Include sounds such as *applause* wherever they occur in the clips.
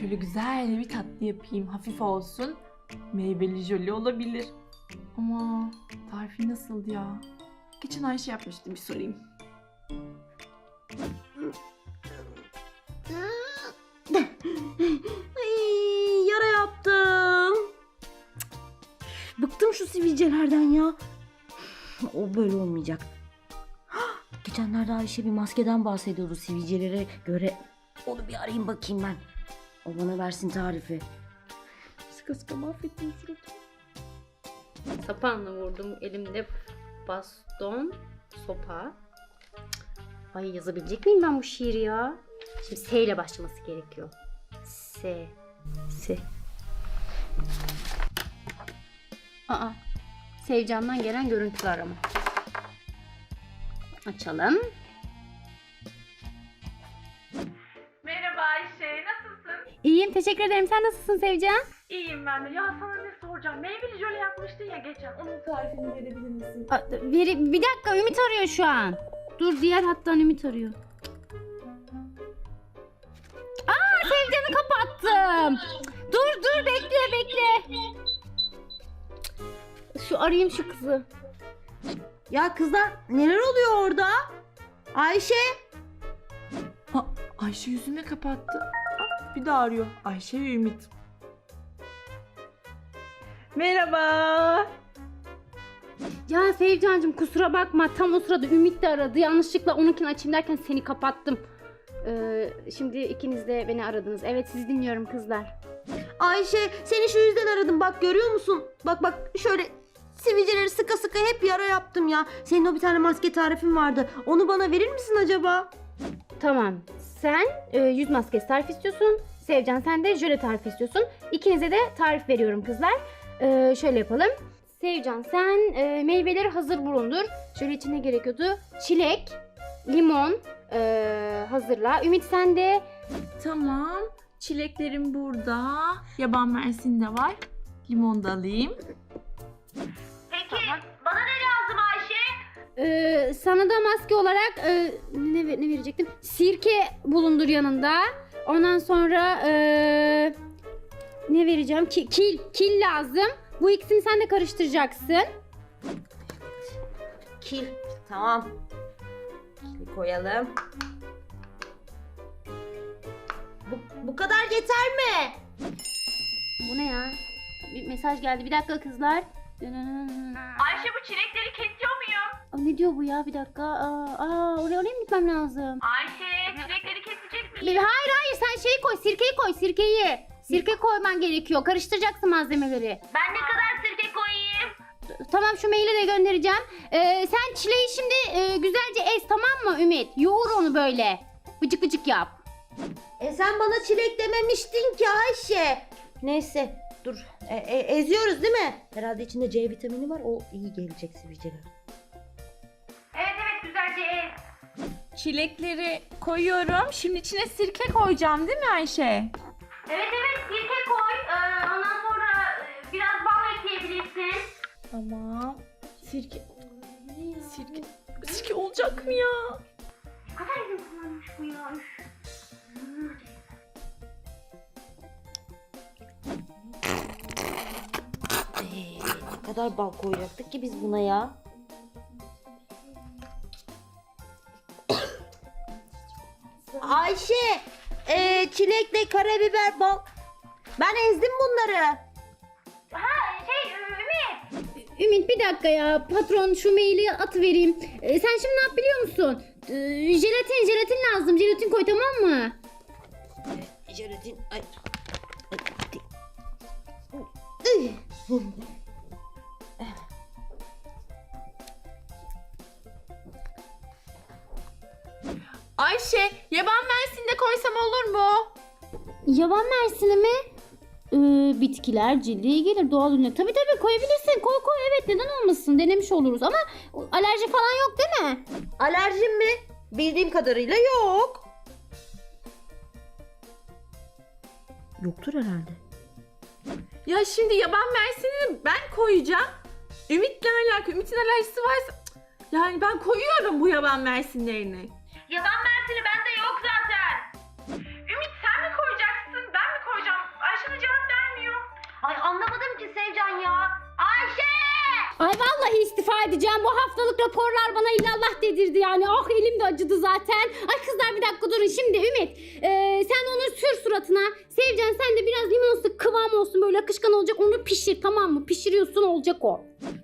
Şöyle güzel bir tatlı yapayım. Hafif olsun. Meyveli jöle olabilir. Ama tarifi nasıldı ya? Geçen Ayşe yapmıştı bir sorayım. *laughs* Ay, yara yaptım. Bıktım şu sivilcelerden ya. O böyle olmayacak. *gasps* Geçenlerde Ayşe bir maskeden bahsediyordu sivilcelere göre. Onu bir arayayım bakayım ben. O bana versin tarifi. Sıkı sıkı mahvettim suratımı. Sapanla vurdum. Elimde baston, sopa. Ay yazabilecek miyim ben bu şiiri ya? Şimdi S ile başlaması gerekiyor. S. S. Aa. Sevcan'dan gelen görüntülü arama. Açalım. Teşekkür ederim. Sen nasılsın Sevcan? İyiyim ben de. Ya sana ne soracağım? Meyveli jöle yapmıştın ya geçen. Onun tarifini verebilir misin? Aa, veri- bir dakika Ümit arıyor şu an. Dur diğer hattan Ümit arıyor. Aa Sevcan'ı kapattım. Dur dur bekle bekle. Şu arayayım şu kızı. Ya kızlar neler oluyor orada? Ayşe. Aa, Ayşe yüzüme kapattı. Bir daha arıyor. Ayşe ve Ümit. Merhaba. Ya Sevcan'cığım kusura bakma tam o sırada Ümit de aradı. Yanlışlıkla onunkini açayım derken seni kapattım. Ee, şimdi ikiniz de beni aradınız. Evet sizi dinliyorum kızlar. Ayşe seni şu yüzden aradım bak görüyor musun? Bak bak şöyle sivilceleri sıka sıka hep yara yaptım ya. Senin o bir tane maske tarifin vardı. Onu bana verir misin acaba? Tamam. Sen e, yüz maskesi tarif istiyorsun. Sevcan sen de jöle tarif istiyorsun. İkinize de tarif veriyorum kızlar. E, şöyle yapalım. Sevcan sen e, meyveleri hazır bulundur. Şöyle için ne gerekiyordu? Çilek, limon e, hazırla. Ümit sen de Tamam. Çileklerim burada. Yaban mersin de var. Limon da alayım. E, sana da maske olarak e, ne, ne verecektim? Sirke bulundur yanında. Ondan sonra e, ne vereceğim? Ki, kil, kil lazım. Bu ikisini sen de karıştıracaksın. Kil. Tamam. Kili koyalım. Bu, bu kadar yeter mi? Bu ne ya? Bir mesaj geldi. Bir dakika kızlar. Ayşe bu çilekleri kesiyor muyum? Aa, ne diyor bu ya? Bir dakika. Aa, aa, oraya oraya mı gitmem lazım? Ayşe çilekleri kesecek Bir- Hayır hayır sen şeyi koy. Sirkeyi koy. Sirkeyi. Sirke koyman gerekiyor. Karıştıracaksın malzemeleri. Ben ne kadar sirke koyayım? Tamam şu maili de göndereceğim. Ee, sen çileği şimdi e, güzelce ez tamam mı Ümit? Yoğur onu böyle. Vıcık vıcık yap. E sen bana çilek dememiştin ki Ayşe. Neyse dur. E, e, eziyoruz değil mi? Herhalde içinde C vitamini var. O iyi gelecek sivilceler. Çilekleri koyuyorum. Şimdi içine sirke koyacağım değil mi Ayşe? Evet evet sirke koy. Ee, ondan sonra e, biraz bal ekleyebilirsin. Tamam. Sirke. Sirke. Sirke olacak mı ya? Ne kadar izin kullanmış bu ya. Üf. Ne kadar bal koyacaktık ki biz buna ya? Ayşe, e, çilekle karabiber bal. Ben ezdim bunları. Ha şey Ümit. Ümit bir dakika ya. Patron şu maili at vereyim. Ee, sen şimdi ne yap biliyor musun? Ee, jelatin jelatin lazım. Jelatin koy tamam mı? Jelatin. Ay. Ayşe Yaban mersini mi? Ee, bitkiler cilde iyi gelir doğal ürünler. Tabii tabii koyabilirsin. Koy koy evet neden olmasın denemiş oluruz ama alerji falan yok değil mi? Alerjim mi? Bildiğim kadarıyla yok. Yoktur herhalde. Ya şimdi yaban mersini ben koyacağım. Ümit'le alakalı. Ümit'in alerjisi varsa... Cık, Yani ben koyuyorum bu yaban mersinlerini. Yaban mersini bende yok zaten. anlamadım ki Sevcan ya. Ayşe! Ay vallahi istifa edeceğim. Bu haftalık raporlar bana ilallah dedirdi yani. Ah elim de acıdı zaten. Ay kızlar bir dakika durun. Şimdi Ümit e, sen onu sür suratına. Sevcan sen de biraz limon sık kıvam olsun böyle akışkan olacak. Onu pişir tamam mı? Pişiriyorsun olacak o.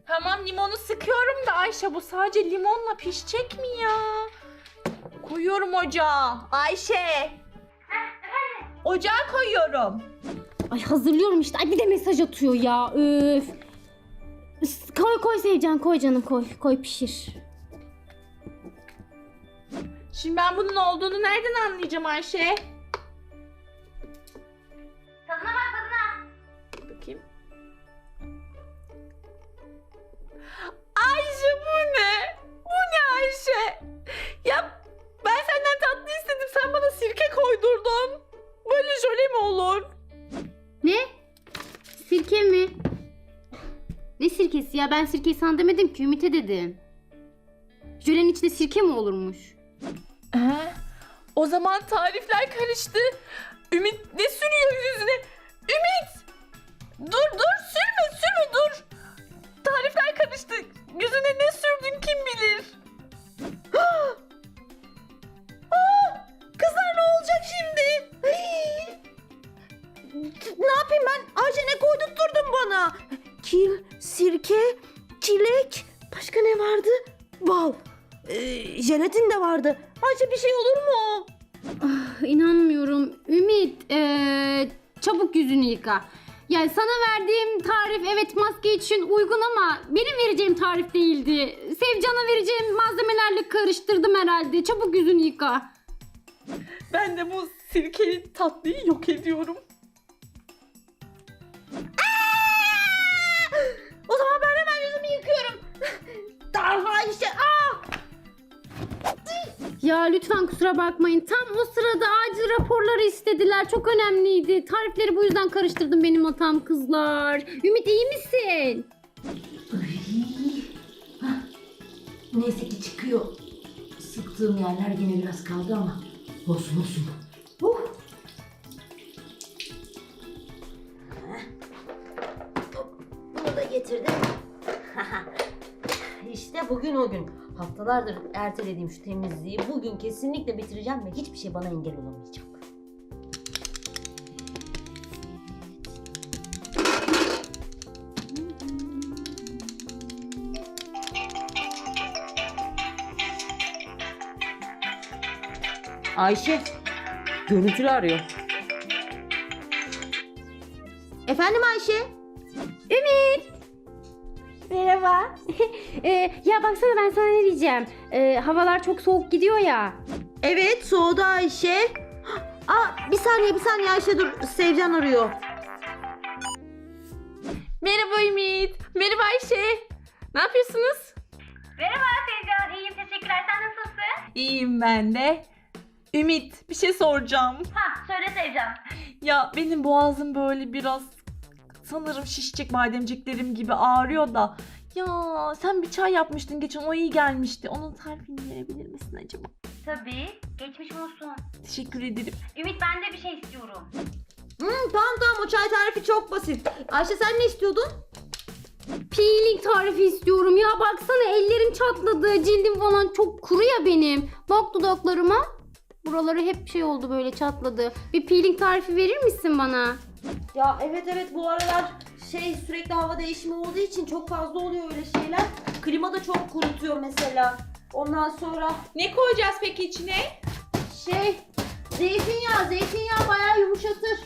Tamam limonu sıkıyorum da Ayşe bu sadece limonla pişecek mi ya? Koyuyorum ocağa. Ayşe. Ocağa koyuyorum. Ay hazırlıyorum işte. Ay bir de mesaj atıyor ya. Öf. Koy koy Sevcan koy canım koy. Koy pişir. Şimdi ben bunun olduğunu nereden anlayacağım Ayşe? Tadına bak tadına. Bakayım. Ayşe bu ne? Bu ne Ayşe? Ya ben senden sirkesi ya? Ben sirkeyi sana demedim ki Ümit'e dedim. Jölenin içinde sirke mi olurmuş? Ee, o zaman tarifler karıştı. Ümit ne sürüyor yüzüne? Ümit! Dur dur sürme sürme dur. Tarifler karıştı. Yüzüne ne sürdün kim bilir? Yıka. Yani sana verdiğim tarif evet maske için uygun ama benim vereceğim tarif değildi. Sevcan'a vereceğim malzemelerle karıştırdım herhalde. Çabuk yüzünü yıka. Ben de bu sirkeli tatlıyı yok ediyorum. O zaman ben hemen yüzümü yıkıyorum. *laughs* Daha Ayşe. Aa! Ya lütfen kusura bakmayın. Tam o sırada acil raporları istediler. Çok önemliydi. Tarifleri bu yüzden karıştırdım benim hatam kızlar. Ümit iyi misin? Neyse ki çıkıyor. Sıktığım yerler yine biraz kaldı ama olsun olsun. Uh. Bunu da getirdim. *laughs* işte bugün o gün. Haftalardır ertelediğim şu temizliği bugün kesinlikle bitireceğim ve hiçbir şey bana engel olamayacak. Ayşe, görüntülü arıyor. Efendim Ayşe? Merhaba. *laughs* Ee, ya baksana ben sana ne diyeceğim. Ee, havalar çok soğuk gidiyor ya. Evet, soğudu Ayşe. *gasps* Aa, bir saniye, bir saniye Ayşe dur. Sevcan arıyor. Merhaba Ümit. Merhaba Ayşe. Ne yapıyorsunuz? Merhaba Sevcan. İyiyim teşekkürler. Sen nasılsın? İyiyim ben de. Ümit bir şey soracağım. Ha söyle Sevcan. Ya benim boğazım böyle biraz sanırım şişecek bademciklerim gibi ağrıyor da. Ya sen bir çay yapmıştın geçen o iyi gelmişti. Onun tarifini verebilir misin acaba? Tabii. Geçmiş olsun. Teşekkür ederim. Ümit ben de bir şey istiyorum. Hmm, tamam tamam o çay tarifi çok basit. Ayşe sen ne istiyordun? Peeling tarifi istiyorum ya. Baksana ellerim çatladı. Cildim falan çok kuru ya benim. Bak dudaklarıma. Buraları hep şey oldu böyle çatladı. Bir peeling tarifi verir misin bana? Ya evet evet bu aralar şey sürekli hava değişimi olduğu için çok fazla oluyor öyle şeyler. Klima da çok kurutuyor mesela. Ondan sonra Ne koyacağız peki içine? şey zeytinyağı, zeytinyağı bayağı yumuşatır.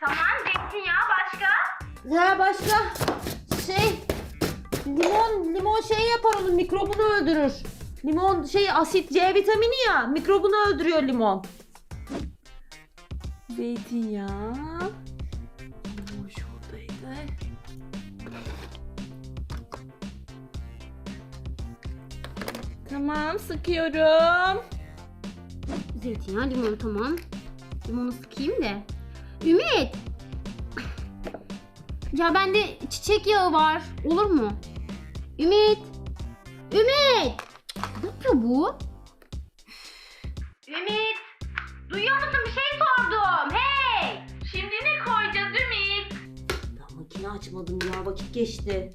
Tamam zeytinyağı başka? Ya başka şey limon limon şey yapar onun mikrobunu öldürür. Limon şey asit C vitamini ya mikrobunu öldürüyor limon. Zeytinyağı. Şuradaydı. Tamam sıkıyorum. Zeytinyağı, limon tamam. Limonu sıkayım da. Ümit! Ya bende çiçek yağı var. Olur mu? Ümit! Ümit! yapıyor bu? Ümit! Duyuyor musun? Bir şey sordum. Hey! Şimdi ne koyacağız Ümit? Ben makine açmadım ya. Vakit geçti.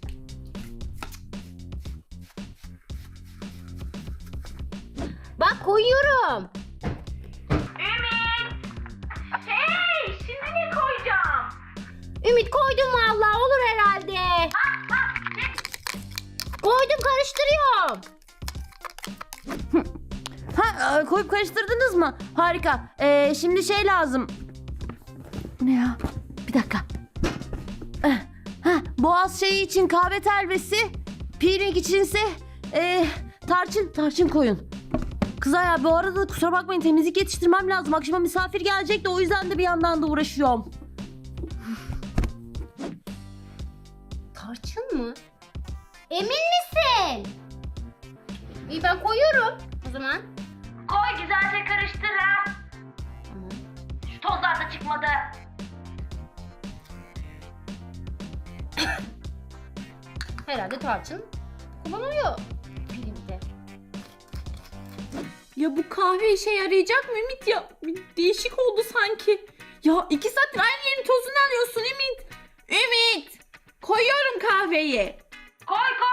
Bak koyuyorum. Ümit! Hey! Şimdi ne koyacağım? Ümit koydum vallahi olur herhalde. Koydum karıştırıyorum. E, koyup karıştırdınız mı? Harika. Ee, şimdi şey lazım. Ne ya? Bir dakika. Eh, Ha, boğaz şeyi için kahve telvesi. Peeling içinse ee, tarçın, tarçın koyun. Kızlar ya bu arada kusura bakmayın temizlik yetiştirmem lazım. Akşama misafir gelecek de o yüzden de bir yandan da uğraşıyorum. Tarçın mı? Emin misin? İyi ben koyuyorum o zaman. Koy güzelce karıştır ha. Şu tozlar da çıkmadı. *coughs* Herhalde tarçın kullanılıyor pirinçte. Ya bu kahve işe yarayacak mı Ümit ya? Değişik oldu sanki. Ya iki saattir aynı yerin tozunu alıyorsun Ümit. Ümit! Koyuyorum kahveyi. Koy koy.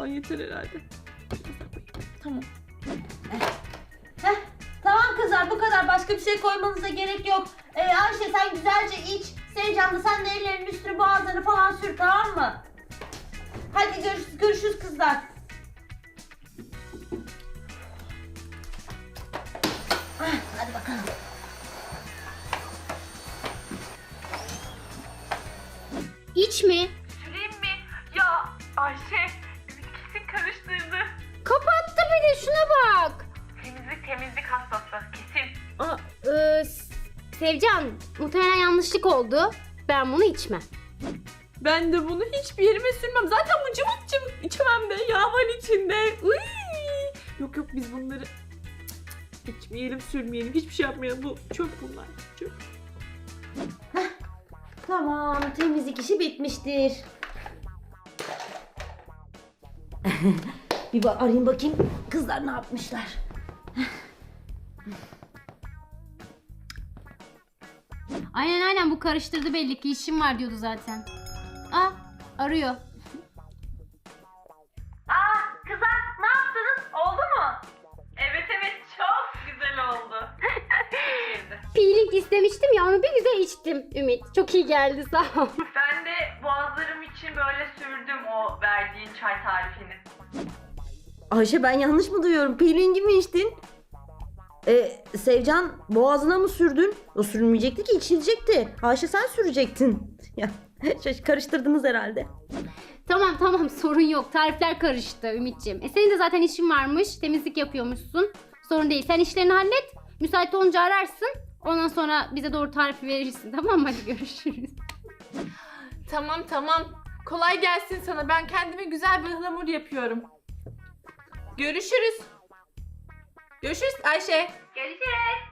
Daha yeter herhalde. Tamam. Tamam kızlar bu kadar başka bir şey koymanıza gerek yok. Ee, Ayşe sen güzelce iç. Sevcan da sen de ellerinin üstünü boğazlarını falan sür tamam mı? Hadi görüşürüz, görüşürüz kızlar. Ah, Hadi bakalım. İç mi? Hastası kesin. Aa, e, Sevcan muhtemelen yanlışlık oldu. Ben bunu içmem. Ben de bunu hiçbir yerime sürmem. Zaten bu cıvık cıvık içmem de yağ var içinde. Uy! Yok yok biz bunları içmeyelim sürmeyelim hiçbir şey yapmayalım. Bu çöp bunlar çöp. Tamam temizlik işi bitmiştir. *laughs* bir bak arayayım bakayım kızlar ne yapmışlar. Aynen aynen bu karıştırdı belli ki işim var diyordu zaten. Aa arıyor. Aa kızlar ne yaptınız? Oldu mu? Evet evet çok güzel oldu. *laughs* Peeling istemiştim ya onu bir güzel içtim Ümit. Çok iyi geldi sağ ol. Ben de boğazlarım için böyle sürdüm o verdiğin çay tarifini. Ayşe ben yanlış mı duyuyorum? Peelingi mi içtin? Ee, Sevcan boğazına mı sürdün? O sürülmeyecekti ki içilecekti. Ayşe sen sürecektin. *laughs* Ya şaş- karıştırdınız herhalde. Tamam tamam *laughs* sorun yok. Tarifler karıştı Ümit'ciğim. E senin de zaten işin varmış. Temizlik yapıyormuşsun. Sorun değil. Sen işlerini hallet. Müsait olunca ararsın. Ondan sonra bize doğru tarifi verirsin. *laughs* Tamam mı? Hadi görüşürüz. Tamam tamam. Kolay gelsin sana. Ben kendime güzel bir ıhlamur yapıyorum. Görüşürüz. Görüşürüz Ayşe. Görüşürüz.